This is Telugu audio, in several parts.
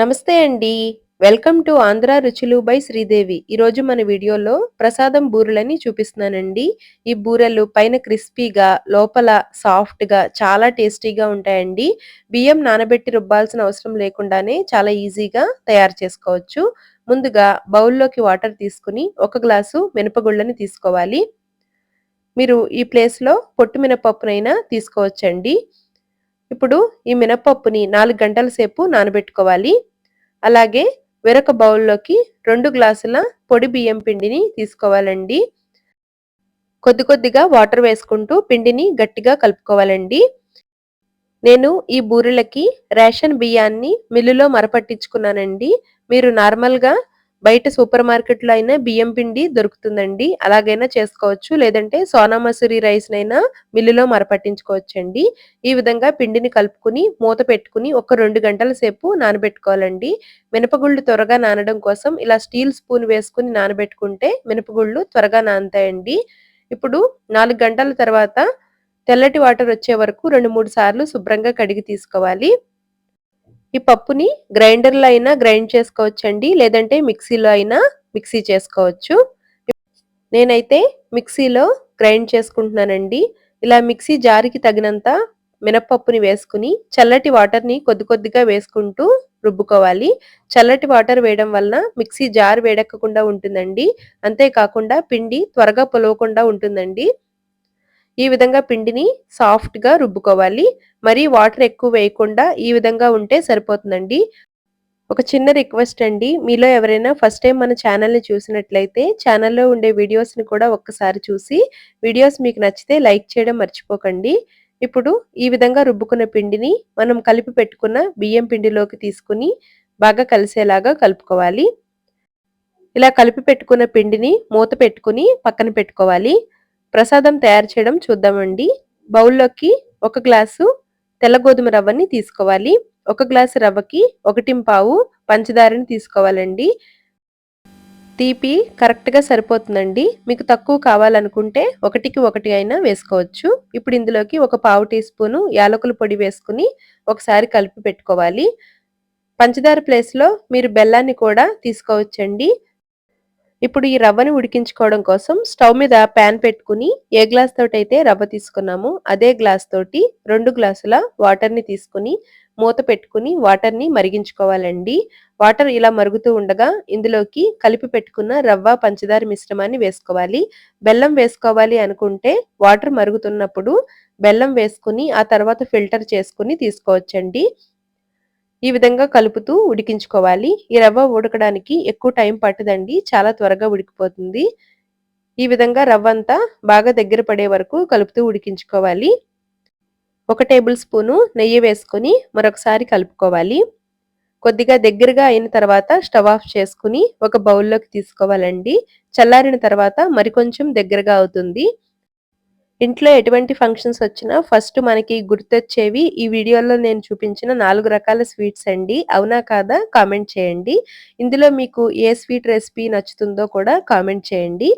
నమస్తే అండి. వెల్కమ్ టు ఆంధ్ర రుచులు బై శ్రీదేవి. ఈరోజు మన వీడియోలో ప్రసాదం బూరెలని చూపిస్తున్నానండి. ఈ బూరెలు పైన క్రిస్పీగా లోపల సాఫ్ట్గా చాలా టేస్టీగా ఉంటాయండి. బియ్యం నానబెట్టి రుబ్బాల్సిన అవసరం లేకుండానే చాలా ఈజీగా తయారు చేసుకోవచ్చు. ముందుగా బౌల్లోకి వాటర్ తీసుకుని ఒక గ్లాసు మినపగుళ్ళని తీసుకోవాలి. మీరు ఈ ప్లేస్లో పొట్టు మినపప్పునైనా తీసుకోవచ్చండి. ఇప్పుడు ఈ మినపప్పుని నాలుగు గంటల సేపు నానబెట్టుకోవాలి. అలాగే వేరొక బౌల్లోకి రెండు గ్లాసుల పొడి బియ్యం పిండిని తీసుకోవాలండి. కొద్ది కొద్దిగా వాటర్ వేసుకుంటూ పిండిని గట్టిగా కలుపుకోవాలండి. నేను ఈ బూరెలకి రేషన్ బియ్యాన్ని మిల్లులో మరపట్టించుకున్నానండి. మీరు నార్మల్గా బయట సూపర్ మార్కెట్లో అయినా బియ్యం పిండి దొరుకుతుందండి. అలాగైనా చేసుకోవచ్చు. లేదంటే సోనా మసూరి రైస్ నైనా మిల్లులో మరపట్టించుకోవచ్చండి. ఈ విధంగా పిండిని కలుపుకుని మూత పెట్టుకుని ఒక రెండు గంటల సేపు నానబెట్టుకోవాలండి. మినపగుళ్ళు త్వరగా నానడం కోసం ఇలా స్టీల్ స్పూన్ వేసుకుని నానబెట్టుకుంటే మినపగుళ్ళు త్వరగా నానతాయండి. ఇప్పుడు నాలుగు గంటల తర్వాత తెల్లటి వాటర్ వచ్చే వరకు రెండు మూడు సార్లు శుభ్రంగా కడిగి తీసుకోవాలి. ఈ పప్పుని గ్రైండర్లో అయినా గ్రైండ్ చేసుకోవచ్చండి లేదంటే మిక్సీలో అయినా మిక్సీ చేసుకోవచ్చు. నేనైతే మిక్సీలో గ్రైండ్ చేసుకుంటున్నానండి. ఇలా మిక్సీ జారికి తగినంత మినప్పప్పుని వేసుకుని చల్లటి వాటర్ని కొద్ది కొద్దిగా వేసుకుంటూ రుబ్బుకోవాలి. చల్లటి వాటర్ వేయడం వలన మిక్సీ జార్ వేడెక్కకుండా ఉంటుందండి. అంతేకాకుండా పిండి త్వరగా పొలవకుండా ఉంటుందండి. ఈ విధంగా పిండిని సాఫ్ట్గా రుబ్బుకోవాలి. మరీ వాటర్ ఎక్కువ వేయకుండా ఈ విధంగా ఉంటే సరిపోతుందండి. ఒక చిన్న రిక్వెస్ట్ అండి. మీలో ఎవరైనా ఫస్ట్ టైం మన ఛానల్ని చూసినట్లయితే ఛానల్లో ఉండే వీడియోస్ని కూడా ఒక్కసారి చూసి వీడియోస్ మీకు నచ్చితే లైక్ చేయడం మర్చిపోకండి. ఇప్పుడు ఈ విధంగా రుబ్బుకున్న పిండిని మనం కలిపి పెట్టుకున్న బియ్యం పిండిలోకి తీసుకుని బాగా కలిసేలాగా కలుపుకోవాలి. ఇలా కలిపి పెట్టుకున్న పిండిని మూత పెట్టుకుని పక్కన పెట్టుకోవాలి. ప్రసాదం తయారు చేయడం చూద్దామండి. బౌల్లోకి ఒక గ్లాసు తెల్ల గోధుమ రవ్వని తీసుకోవాలి. ఒక గ్లాసు రవ్వకి ఒకటి పావు పంచదారని తీసుకోవాలండి. తీపి కరెక్ట్గా సరిపోతుందండి. మీకు తక్కువ కావాలనుకుంటే ఒకటికి ఒకటి అయినా వేసుకోవచ్చు. ఇప్పుడు ఇందులోకి ఒక పావు టీ స్పూను యాలకుల పొడి వేసుకుని ఒకసారి కలిపి పెట్టుకోవాలి. పంచదార ప్లేస్లో మీరు బెల్లాన్ని కూడా తీసుకోవచ్చండి. ఇప్పుడు ఈ రవ్వని ఉడికించుకోవడం కోసం స్టవ్ మీద ప్యాన్ పెట్టుకుని ఏ గ్లాస్ తోటి అయితే రవ్వ తీసుకున్నామో అదే గ్లాస్ తోటి రెండు గ్లాసుల వాటర్ని తీసుకుని మూత పెట్టుకుని వాటర్ని మరిగించుకోవాలండి. వాటర్ ఇలా మరుగుతూ ఉండగా ఇందులోకి కలిపి పెట్టుకున్న రవ్వ పంచదార మిశ్రమాన్ని వేసుకోవాలి. బెల్లం వేసుకోవాలి అనుకుంటే వాటర్ మరుగుతున్నప్పుడు బెల్లం వేసుకుని ఆ తర్వాత ఫిల్టర్ చేసుకుని తీసుకోవచ్చండి. ఈ విధంగా కలుపుతూ ఉడికించుకోవాలి. ఈ రవ్వ ఉడకడానికి ఎక్కువ టైం పట్టదండి. చాలా త్వరగా ఉడికిపోతుంది. ఈ విధంగా రవ్వ అంతా బాగా దగ్గర పడే వరకు కలుపుతూ ఉడికించుకోవాలి. ఒక టేబుల్ స్పూను నెయ్యి వేసుకొని మరొకసారి కలుపుకోవాలి. కొద్దిగా దగ్గరగా అయిన తర్వాత స్టవ్ ఆఫ్ చేసుకుని ఒక బౌల్లోకి తీసుకోవాలండి. చల్లారిన తర్వాత మరికొంచెం దగ్గరగా అవుతుంది. ఇంట్లో ఎటువంటి ఫంక్షన్స్ వచ్చినా ఫస్ట్ మనకి గుర్తొచ్చేవి ఈ వీడియోలో నేను చూపించిన నాలుగు రకాల స్వీట్స్ అండి. అవునా కాదా? కామెంట్ చేయండి. ఇందులో మీకు ఏ స్వీట్ రెసిపీ నచ్చుతుందో కూడా కామెంట్ చేయండి.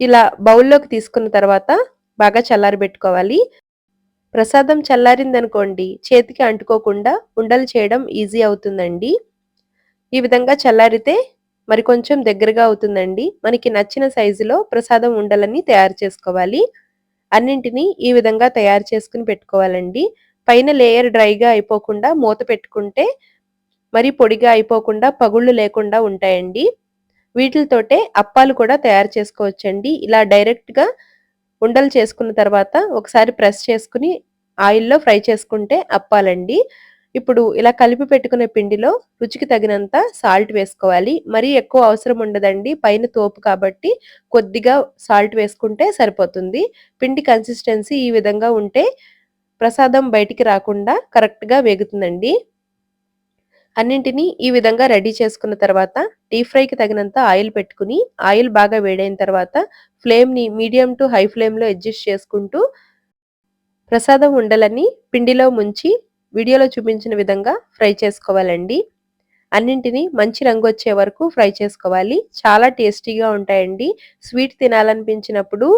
ఇలా బౌల్లోకి తీసుకున్న తర్వాత బాగా చల్లారి పెట్టుకోవాలి. ప్రసాదం చల్లారిందనుకోండి చేతికి అంటుకోకుండా ఉండలు చేయడం ఈజీ అవుతుందండి. ఈ విధంగా చల్లారితే మరి కొంచెం దగ్గరగా అవుతుందండి. మనకి నచ్చిన సైజులో ప్రసాదం ఉండలని తయారు చేసుకోవాలి. అన్నింటినీ ఈ విధంగా తయారు చేసుకుని పెట్టుకోవాలండి. పైన లేయర్ డ్రైగా అయిపోకుండా మూత పెట్టుకుంటే మరి పొడిగా అయిపోకుండా పగుళ్ళు లేకుండా ఉంటాయండి. వీటితోటే అప్పాలు కూడా తయారు చేసుకోవచ్చండి. ఇలా డైరెక్ట్గా ఉండలు చేసుకున్న తర్వాత ఒకసారి ప్రెస్ చేసుకుని ఆయిల్లో ఫ్రై చేసుకుంటే అప్పాలండి. ఇప్పుడు ఇలా కలిపి పెట్టుకునే పిండిలో రుచికి తగినంత సాల్ట్ వేసుకోవాలి. మరీ ఎక్కువ అవసరం ఉండదండి. పైన తోపు కాబట్టి కొద్దిగా సాల్ట్ వేసుకుంటే సరిపోతుంది. పిండి కన్సిస్టెన్సీ ఈ విధంగా ఉంటే ప్రసాదం బయటికి రాకుండా కరెక్ట్గా వేగుతుందండి. అన్నింటినీ ఈ విధంగా రెడీ చేసుకున్న తర్వాత డీప్ ఫ్రైకి తగినంత ఆయిల్ పెట్టుకుని ఆయిల్ బాగా వేడైన తర్వాత ఫ్లేమ్ని మీడియం టు హై ఫ్లేమ్లో అడ్జస్ట్ చేసుకుంటూ ప్రసాదం ఉండలని పిండిలో ముంచి వీడియోలో చూపించిన విధంగా ఫ్రై చేసుకోవాలండి. అన్నింటినీ మంచి రంగు వచ్చే వరకు ఫ్రై చేసుకోవాలి. చాలా టేస్టీగా ఉంటాయండి. స్వీట్ తినాలనిపించినప్పుడు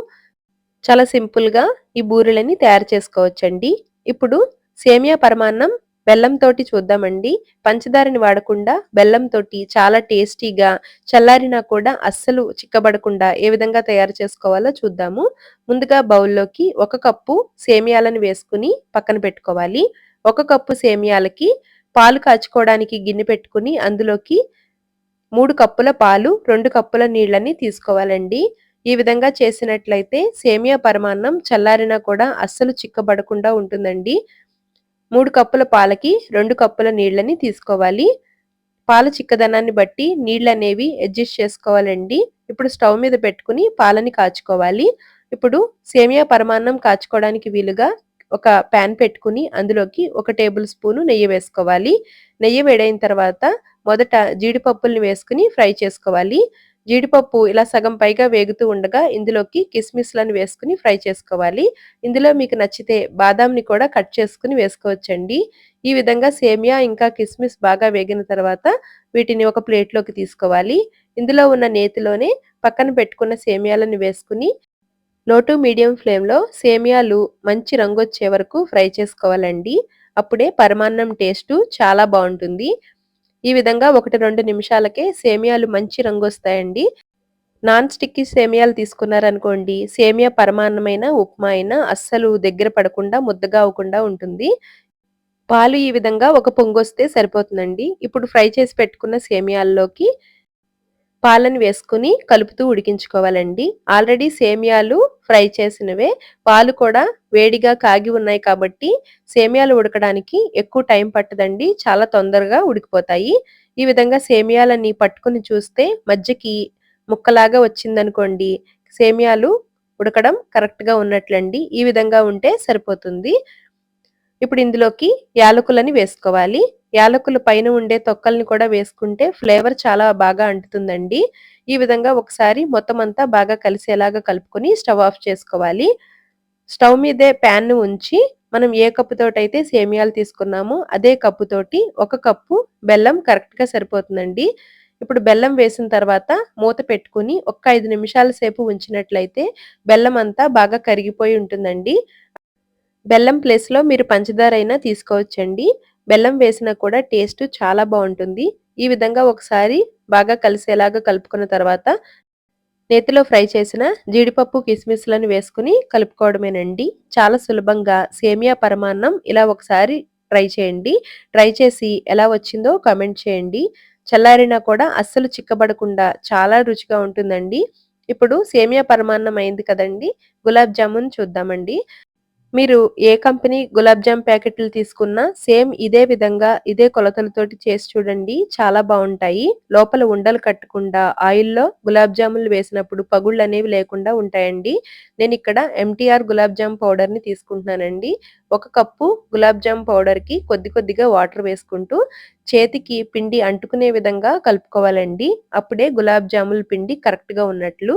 చాలా సింపుల్గా ఈ బూరెలని తయారు చేసుకోవచ్చండి. ఇప్పుడు సేమియా పరమాన్నం బెల్లంతోటి చూద్దామండి. పంచదారని వాడకుండా బెల్లంతోటి చాలా టేస్టీగా చల్లారినా కూడా అస్సలు చిక్కబడకుండా ఏ విధంగా తయారు చేసుకోవాలో చూద్దాము. ముందుగా బౌల్లోకి ఒక కప్పు సేమియాలను వేసుకుని పక్కన పెట్టుకోవాలి. ఒక కప్పు సేమియాలకి పాలు కాచుకోవడానికి గిన్నె పెట్టుకుని అందులోకి మూడు కప్పుల పాలు రెండు కప్పుల నీళ్ళని తీసుకోవాలండి. ఈ విధంగా చేసినట్లయితే సేమియా పరమాన్నం చల్లారినా కూడా అస్సలు చిక్కబడకుండా ఉంటుందండి. మూడు కప్పుల పాలకి రెండు కప్పుల నీళ్ళని తీసుకోవాలి. పాల చిక్కదనాన్ని బట్టి నీళ్ళు అనేవి అడ్జస్ట్ చేసుకోవాలండి. ఇప్పుడు స్టవ్ మీద పెట్టుకుని పాలని కాచుకోవాలి. ఇప్పుడు సేమియా పరమాన్నం కాచుకోవడానికి వీలుగా ఒక ప్యాన్ పెట్టుకుని అందులోకి ఒక టేబుల్ స్పూను నెయ్యి వేసుకోవాలి. నెయ్యి వేడైన తర్వాత మొదట జీడిపప్పుల్ని వేసుకుని ఫ్రై చేసుకోవాలి. జీడిపప్పు ఇలా సగం పైగా వేగుతూ ఉండగా ఇందులోకి కిస్మిస్లను వేసుకుని ఫ్రై చేసుకోవాలి. ఇందులో మీకు నచ్చితే బాదాంని కూడా కట్ చేసుకుని వేసుకోవచ్చండి. ఈ విధంగా సేమియా ఇంకా కిస్మిస్ బాగా వేగిన తర్వాత వీటిని ఒక ప్లేట్లోకి తీసుకోవాలి. ఇందులో ఉన్న నేతిలోనే పక్కన పెట్టుకున్న సేమియాలను వేసుకుని లో టు మీడియం ఫ్లేమ్లో సేమియాలు మంచి రంగు వచ్చే వరకు ఫ్రై చేసుకోవాలండి. అప్పుడే పరమాన్నం టేస్ట్ చాలా బాగుంటుంది. ఈ విధంగా ఒకటి రెండు నిమిషాలకే సేమియాలు మంచి రంగు వస్తాయండి నాన్ స్టిక్కీ సేమియాలు తీసుకున్నారనుకోండి సేమియా పరమాన్నమైన ఉప్మా అయినా అస్సలు దగ్గర పడకుండా ముద్దగా అవ్వకుండా ఉంటుంది. పాలు ఈ విధంగా ఒక పొంగొస్తే సరిపోతుందండి. ఇప్పుడు ఫ్రై చేసి పెట్టుకున్న సేమియాల్లోకి పాలను వేసుకుని కలుపుతూ ఉడికించుకోవాలండి. ఆల్రెడీ సేమియాలు ఫ్రై చేసినవే పాలు కూడా వేడిగా కాగి ఉన్నాయి కాబట్టి సేమియాలు ఉడకడానికి ఎక్కువ టైం పట్టదండి. చాలా తొందరగా ఉడికిపోతాయి. ఈ విధంగా సేమియాలన్నీ పట్టుకుని చూస్తే మధ్యకి ముక్కలాగా వచ్చిందనుకోండి సేమియాలు ఉడకడం కరెక్ట్గా ఉన్నట్లండి. ఈ విధంగా ఉంటే సరిపోతుంది. ఇప్పుడు ఇందులోకి యాలకులని వేసుకోవాలి. యాలకులు పైన ఉండే తొక్కల్ని కూడా వేసుకుంటే ఫ్లేవర్ చాలా బాగా అంటుతుందండి. ఈ విధంగా ఒకసారి మొత్తం అంతా బాగా కలిసేలాగా కలుపుకొని స్టవ్ ఆఫ్ చేసుకోవాలి. స్టవ్ మీదే ప్యాన్ను ఉంచి మనం ఏ కప్పుతోటైతే అయితే సేమియాలు తీసుకున్నామో అదే కప్పుతోటి ఒక కప్పు బెల్లం కరెక్ట్గా సరిపోతుందండి. ఇప్పుడు బెల్లం వేసిన తర్వాత మూత పెట్టుకుని ఒక్క ఐదు నిమిషాల సేపు ఉంచినట్లయితే బెల్లం అంతా బాగా కరిగిపోయి ఉంటుందండి. బెల్లం ప్లేస్లో మీరు పంచదార అయినా తీసుకోవచ్చండి. బెల్లం వేసినా కూడా టేస్ట్ చాలా బాగుంటుంది. ఈ విధంగా ఒకసారి బాగా కలిసేలాగా కలుపుకున్న తర్వాత నేతిలో ఫ్రై చేసిన జీడిపప్పు కిస్మిస్లను వేసుకుని కలుపుకోవడమేనండి. చాలా సులభంగా సేమియా పరమాన్నం ఇలా ఒకసారి ట్రై చేయండి. ట్రై చేసి ఎలా వచ్చిందో కామెంట్ చేయండి. చల్లారినా కూడా అస్సలు చిక్కబడకుండా చాలా రుచిగా ఉంటుందండి. ఇప్పుడు సేమియా పరమాన్నం అయింది కదండి. గులాబ్ జామున్ చూద్దామండి. మీరు ఏ కంపెనీ గులాబ్ జామ్ ప్యాకెట్లు తీసుకున్నా సేమ్ ఇదే విధంగా ఇదే కొలతలతోటి చేసి చూడండి. చాలా బాగుంటాయి. లోపల ఉండలు కట్టకుండా ఆయిల్లో గులాబ్ జాములు వేసినప్పుడు పగుళ్ళు అనేవి లేకుండా ఉంటాయండి. నేను ఇక్కడ ఎంటీఆర్ గులాబ్ జామ్ పౌడర్ని తీసుకుంటున్నానండి. ఒక కప్పు గులాబ్ జామ్ పౌడర్కి కొద్ది కొద్దిగా వాటర్ వేసుకుంటూ చేతికి పిండి అంటుకునే విధంగా కలుపుకోవాలండి. అప్పుడే గులాబ్ జాముల పిండి కరెక్ట్గా ఉన్నట్లు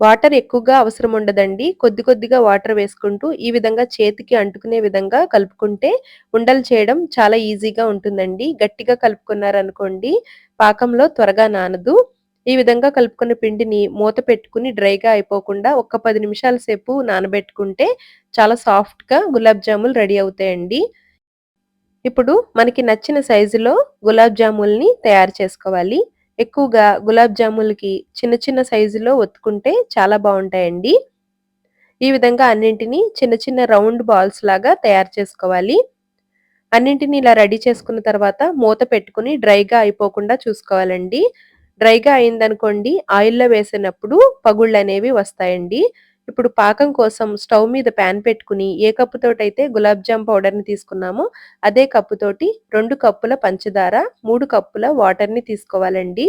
వాటర్ ఎక్కువగా అవసరం ఉండదండి. కొద్ది కొద్దిగా వాటర్ వేసుకుంటూ ఈ విధంగా చేతికి అంటుకునే విధంగా కలుపుకుంటే ఉండలు చేయడం చాలా ఈజీగా ఉంటుందండి. గట్టిగా కలుపుకున్నారనుకోండి పాకంలో త్వరగా నానదు. ఈ విధంగా కలుపుకున్న పిండిని మూత పెట్టుకుని డ్రైగా అయిపోకుండా ఒక్క పది నిమిషాల సేపు నానబెట్టుకుంటే చాలా సాఫ్ట్గా గులాబ్ జాములు రెడీ అవుతాయండి. ఇప్పుడు మనకి నచ్చిన సైజులో గులాబ్ జాముల్ని తయారు చేసుకోవాలి. ఎక్కువగా గులాబ్ జాములకి చిన్న చిన్న సైజులో ఒత్తుకుంటే చాలా బాగుంటాయండి. ఈ విధంగా అన్నింటినీ చిన్న చిన్న రౌండ్ బాల్స్ లాగా తయారు చేసుకోవాలి. అన్నింటినీ ఇలా రెడీ చేసుకున్న తర్వాత మూత పెట్టుకుని డ్రైగా అయిపోకుండా చూసుకోవాలండి. డ్రైగా అయిందనుకోండి ఆయిల్లో వేసినప్పుడు పగుళ్ళు అనేవి వస్తాయండి. ఇప్పుడు పాకం కోసం స్టవ్ మీద ప్యాన్ పెట్టుకుని ఏ కప్పుతోటైతే గులాబ్ జామ్ పౌడర్ని తీసుకున్నామో అదే కప్పుతోటి రెండు కప్పుల పంచదార మూడు కప్పుల వాటర్ని తీసుకోవాలండి.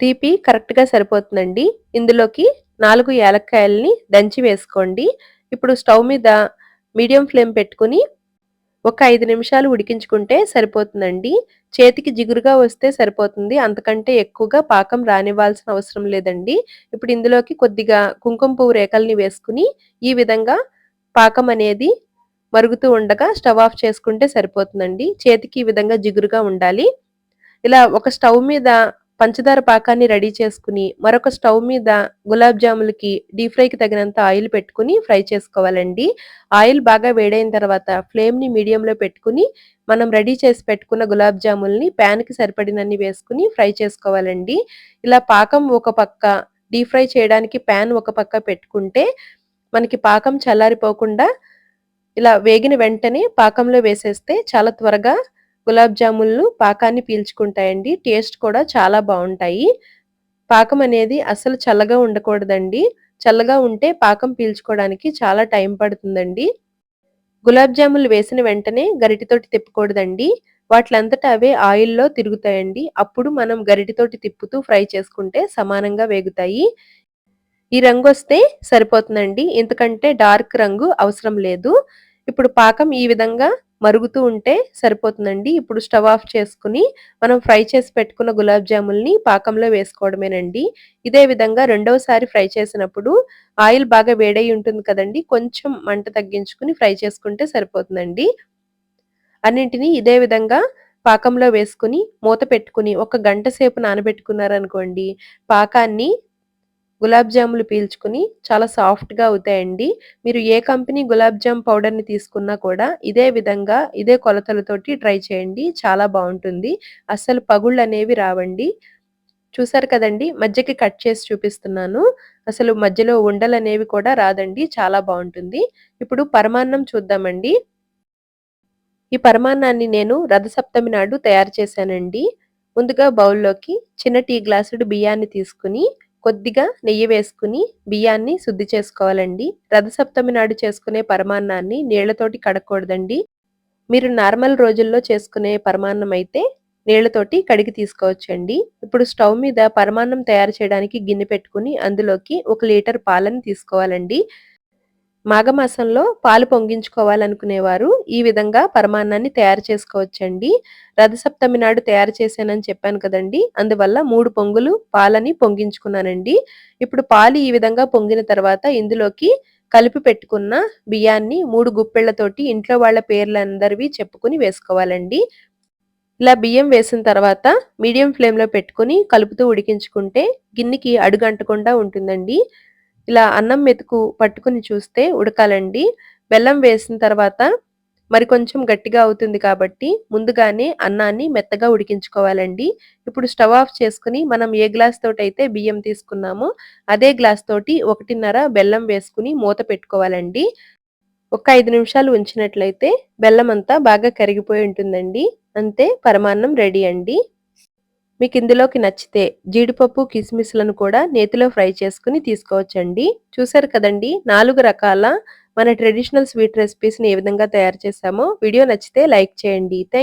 తీపి కరెక్ట్గా సరిపోతుందండి. ఇందులోకి నాలుగు యాలక్కాయల్ని దంచి వేసుకోండి. ఇప్పుడు స్టవ్ మీద మీడియం ఫ్లేమ్ పెట్టుకుని ఒక ఐదు నిమిషాలు ఉడికించుకుంటే సరిపోతుందండి. చేతికి జిగురుగా వస్తే సరిపోతుంది. అంతకంటే ఎక్కువగా పాకం రానివ్వాల్సిన అవసరం లేదండి. ఇప్పుడు ఇందులోకి కొద్దిగా కుంకుమ పువ్వు రేఖల్ని వేసుకుని ఈ విధంగా పాకం అనేది మరుగుతూ ఉండగా స్టవ్ ఆఫ్ చేసుకుంటే సరిపోతుందండి. చేతికి ఈ విధంగా జిగురుగా ఉండాలి. ఇలా ఒక స్టవ్ మీద పంచదార పాకాన్ని రెడీ చేసుకుని మరొక స్టవ్ మీద గులాబ్ జాములకి డీప్ ఫ్రైకి తగినంత ఆయిల్ పెట్టుకుని ఫ్రై చేసుకోవాలండి. ఆయిల్ బాగా వేడైన తర్వాత ఫ్లేమ్ని మీడియంలో పెట్టుకుని మనం రెడీ చేసి పెట్టుకున్న గులాబ్ జాముల్ని ప్యాన్కి సరిపడినన్ని వేసుకుని ఫ్రై చేసుకోవాలండి. ఇలా పాకం ఒక పక్క డీప్ ఫ్రై చేయడానికి ప్యాన్ ఒక పక్క పెట్టుకుంటే మనకి పాకం చల్లారిపోకుండా ఇలా వేగిన వెంటనే పాకంలో వేసేస్తే చాలా త్వరగా గులాబ్ జామున్లు పాకాన్ని పీల్చుకుంటాయండి. టేస్ట్ కూడా చాలా బాగుంటాయి. పాకం అనేది అసలు చల్లగా ఉండకూడదండి. చల్లగా ఉంటే పాకం పీల్చుకోవడానికి చాలా టైం పడుతుందండి. గులాబ్ జాములు వేసిన వెంటనే గరిటితోటి తిప్పకూడదండి. వాట్లంతటా అవే ఆయిల్లో తిరుగుతాయండి. అప్పుడు మనం గరిటితోటి తిప్పుతూ ఫ్రై చేసుకుంటే సమానంగా వేగుతాయి. ఈ రంగు వస్తే సరిపోతుందండి. ఎందుకంటే డార్క్ రంగు అవసరం లేదు. ఇప్పుడు పాకం ఈ విధంగా మరుగుతూ ఉంటే సరిపోతుందండి. ఇప్పుడు స్టవ్ ఆఫ్ చేసుకుని మనం ఫ్రై చేసి పెట్టుకున్న గులాబ్ జాముల్ని పాకంలో వేసుకోవడమేనండి. ఇదే విధంగా రెండవసారి ఫ్రై చేసినప్పుడు ఆయిల్ బాగా వేడై ఉంటుంది కదండి. కొంచెం మంట తగ్గించుకుని ఫ్రై చేసుకుంటే సరిపోతుందండి. అన్నింటినీ ఇదే విధంగా పాకంలో వేసుకుని మూత పెట్టుకుని ఒక గంట సేపు నానబెట్టుకున్నారనుకోండి పాకాన్ని గులాబ్ జాములు పీల్చుకుని చాలా సాఫ్ట్గా అవుతాయండి. మీరు ఏ కంపెనీ గులాబ్ జామ్ పౌడర్ని తీసుకున్నా కూడా ఇదే విధంగా ఇదే కొలతలతోటి ట్రై చేయండి. చాలా బాగుంటుంది. అస్సలు పగుళ్ళు అనేవి రావండి. చూసారు కదండి? మధ్యకి కట్ చేసి చూపిస్తున్నాను. అసలు మధ్యలో ఉండలు అనేవి కూడా రాదండి. చాలా బాగుంటుంది. ఇప్పుడు పరమాన్నం చూద్దామండి. ఈ పరమాన్నాన్ని నేను రథసప్తమి నాడు తయారు చేశానండి. ముందుగా బౌల్లోకి చిన్న టీ గ్లాసుడు బియ్యాన్ని తీసుకుని కొద్దిగా నెయ్యి వేసుకుని బియ్యాన్ని శుద్ధి చేసుకోవాలండి. రథసప్తమి నాడు చేసుకునే పరమాన్నాన్ని నీళ్ళతోటి కడగకూడదండి. మీరు నార్మల్ రోజుల్లో చేసుకునే పరమాన్నం అయితే నీళ్ళతోటి కడిగి తీసుకోవచ్చండి. ఇప్పుడు స్టవ్ మీద పరమాన్నం తయారు చేయడానికి గిన్నె పెట్టుకుని అందులోకి ఒక లీటర్ పాలను తీసుకోవాలండి. మాఘమాసంలో పాలు పొంగించుకోవాలనుకునేవారు. ఈ విధంగా పరమాన్నాన్ని తయారు చేసుకోవచ్చండి. రథసప్తమి నాడు తయారు చేశానని చెప్పాను కదండి. అందువల్ల మూడు పొంగులు పాలని పొంగించుకున్నానండి. ఇప్పుడు పాలు ఈ విధంగా పొంగిన తర్వాత ఇందులోకి కలిపి పెట్టుకున్న బియ్యాన్ని మూడు గుప్పెళ్ళతోటి ఇంట్లో వాళ్ళ పేర్లందరివి చెప్పుకుని వేసుకోవాలండి. ఇలా బియ్యం వేసిన తర్వాత మీడియం ఫ్లేమ్లో పెట్టుకుని కలుపుతూ ఉడికించుకుంటే గిన్నెకి అడుగంటకుండా ఉంటుందండి. ఇలా అన్నం మెతుకు పట్టుకుని చూస్తే ఉడకాలండి. బెల్లం వేసిన తర్వాత మరి కొంచెం గట్టిగా అవుతుంది కాబట్టి ముందుగానే అన్నాన్ని మెత్తగా ఉడికించుకోవాలండి. ఇప్పుడు స్టవ్ ఆఫ్ చేసుకుని మనం ఏ గ్లాస్ తోటి అయితే బియ్యం తీసుకున్నామో అదే గ్లాస్ తోటి ఒకటిన్నర బెల్లం వేసుకుని మూత పెట్టుకోవాలండి. ఒక ఐదు నిమిషాలు ఉంచినట్లయితే బెల్లం అంతా బాగా కరిగిపోయి ఉంటుందండి. అంతే పరమాన్నం రెడీ అండి. మీకు ఇందులోకి నచ్చితే జీడిపప్పు కిస్మిస్లను కూడా నేతిలో ఫ్రై చేసుకుని తీసుకోవచ్చండి. చూసారు కదండి? నాలుగు రకాల మన ట్రెడిషనల్ స్వీట్ రెసిపీస్ని ఏ విధంగా తయారు చేసామో వీడియో నచ్చితే లైక్ చేయండి. థ్యాంక్